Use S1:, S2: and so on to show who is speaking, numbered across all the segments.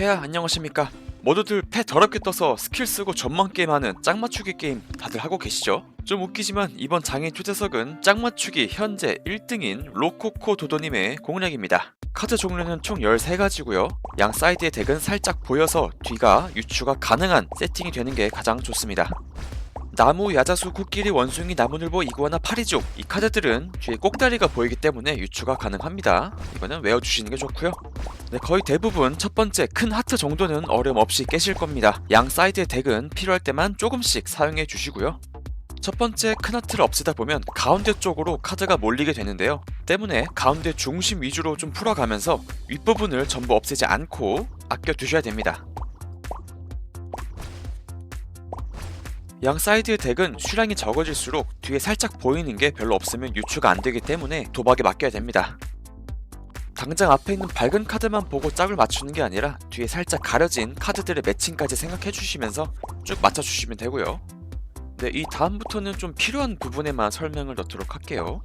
S1: 케야 안녕하십니까? 모두들 패 더럽게 떠서 스킬 쓰고 전망 게임하는 짝 맞추기 게임 다들 하고 계시죠? 좀 웃기지만 이번 장애 초대석은 짝 맞추기 현재 1등인 로코코 도도님의 공략입니다. 카드 종류는 총 13가지고요. 양 사이드의 덱은 살짝 보여서 뒤가 유추가 가능한 세팅이 되는 게 가장 좋습니다 나무, 야자수, 코끼리, 원숭이, 나무늘보, 이구아나, 파리족 이 카드들은 뒤에 꼭다리가 보이기 때문에 유추가 가능합니다 이거는 외워주시는 게 좋고요 네, 거의 대부분 첫 번째 큰 하트 정도는 어려움 없이 깨실 겁니다. 양 사이드의 덱은 필요할 때만 조금씩 사용해 주시고요. 첫 번째 큰 하트를 없애다 보면 가운데 쪽으로 카드가 몰리게 되는데요. 때문에 가운데 중심 위주로 좀 풀어가면서 윗부분을 전부 없애지 않고 아껴 두셔야 됩니다. 양 사이드의 덱은 수량이 적어질수록 뒤에 살짝 보이는 게 별로 없으면 유추가 안 되기 때문에 도박에 맡겨야 됩니다. 당장 앞에 있는 밝은 카드만 보고 짝을 맞추는 게 아니라 뒤에 살짝 가려진 카드들의 매칭까지 생각해 주시면서 쭉 맞춰 주시면 되고요. 네, 이 다음부터는 좀 필요한 부분에만 설명을 넣도록 할게요.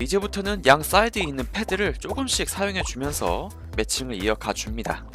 S1: 이제부터는 양 사이드에 있는 패드를 조금씩 사용해 주면서 매칭을 이어가 줍니다.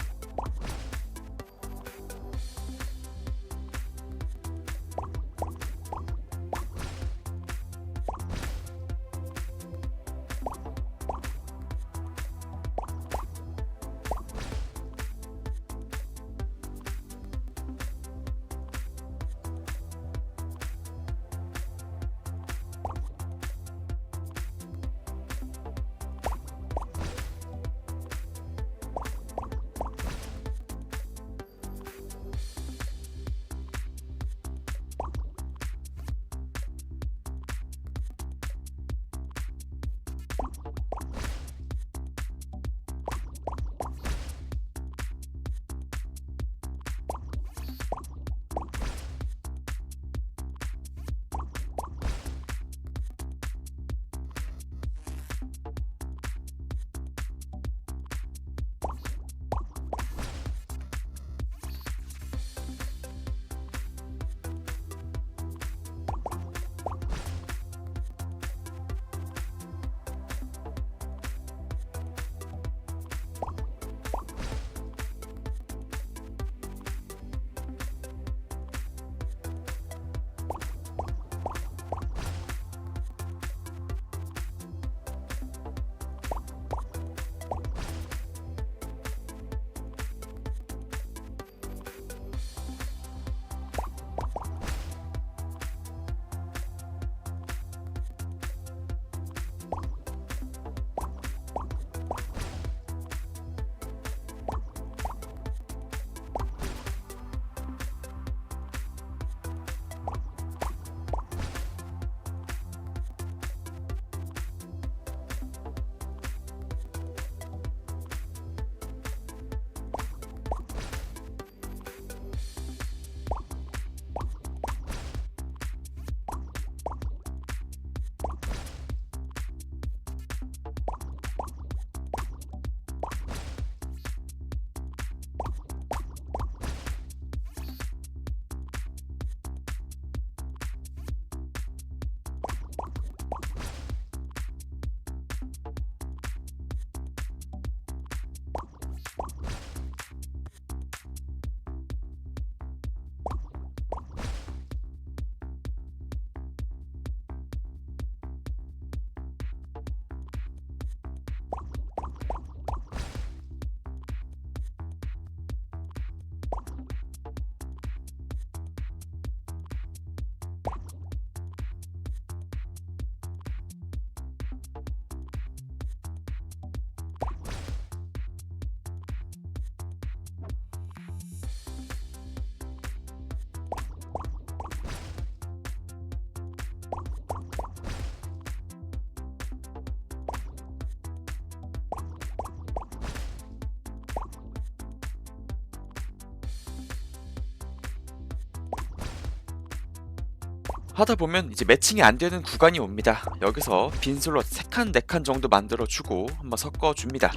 S1: 하다 보면 이제 매칭이 안 되는 구간이 옵니다. 여기서 빈 슬롯 3칸 4칸 정도 만들어 주고 한번 섞어 줍니다.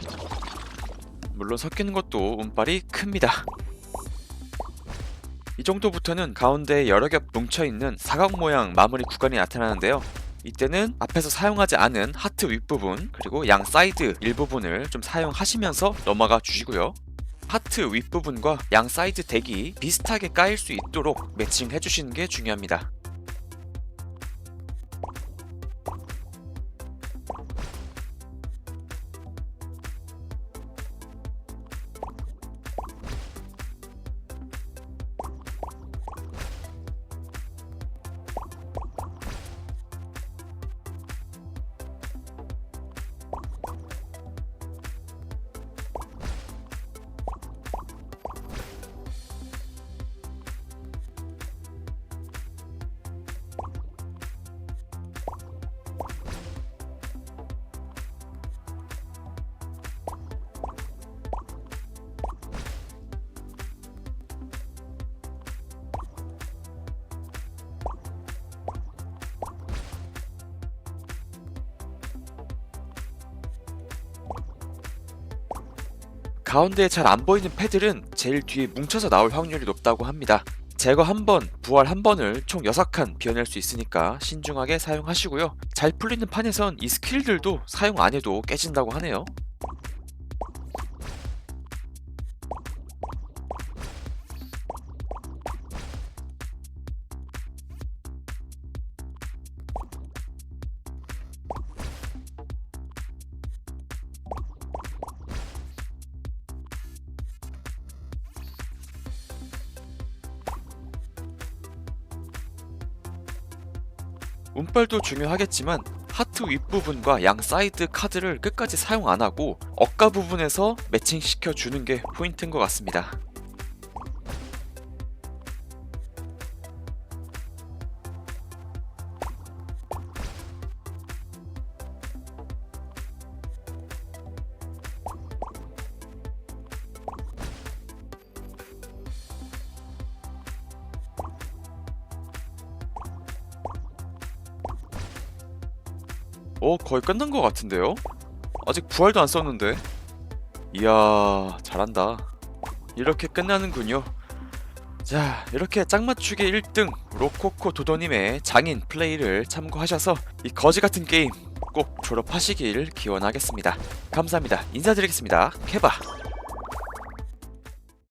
S1: 물론 섞이는 것도 운빨이 큽니다. 이 정도부터는 가운데에 여러 겹 뭉쳐있는 사각 모양 마무리 구간이 나타나는데요. 이때는 앞에서 사용하지 않은 하트 윗부분 그리고 양 사이드 일부분을 좀 사용하시면서 넘어가 주시고요. 하트 윗부분과 양 사이드 덱이 비슷하게 까일 수 있도록 매칭해 주시는 게 중요합니다. 가운데에 잘 안 보이는 패들은 제일 뒤에 뭉쳐서 나올 확률이 높다고 합니다. 제거 한 번, 부활 한 번을 총 6칸 비워낼 수 있으니까 신중하게 사용하시고요. 잘 풀리는 판에선 이 스킬들도 사용 안 해도 깨진다고 하네요. 운빨도 중요하겠지만 하트 윗부분과 양 사이드 카드를 끝까지 사용 안 하고 억가 부분에서 매칭시켜 주는 게 포인트인 것 같습니다. 어 거의 끝난 것 같은데요? 아직 부활도 안 썼는데. 이야 잘한다. 이렇게 끝나는군요. 자 이렇게 짝맞추기 1등 로코코 도도님의 장인 플레이를 참고하셔서 이 거지같은 게임 꼭 졸업하시길 기원하겠습니다. 감사합니다. 인사드리겠습니다. 케바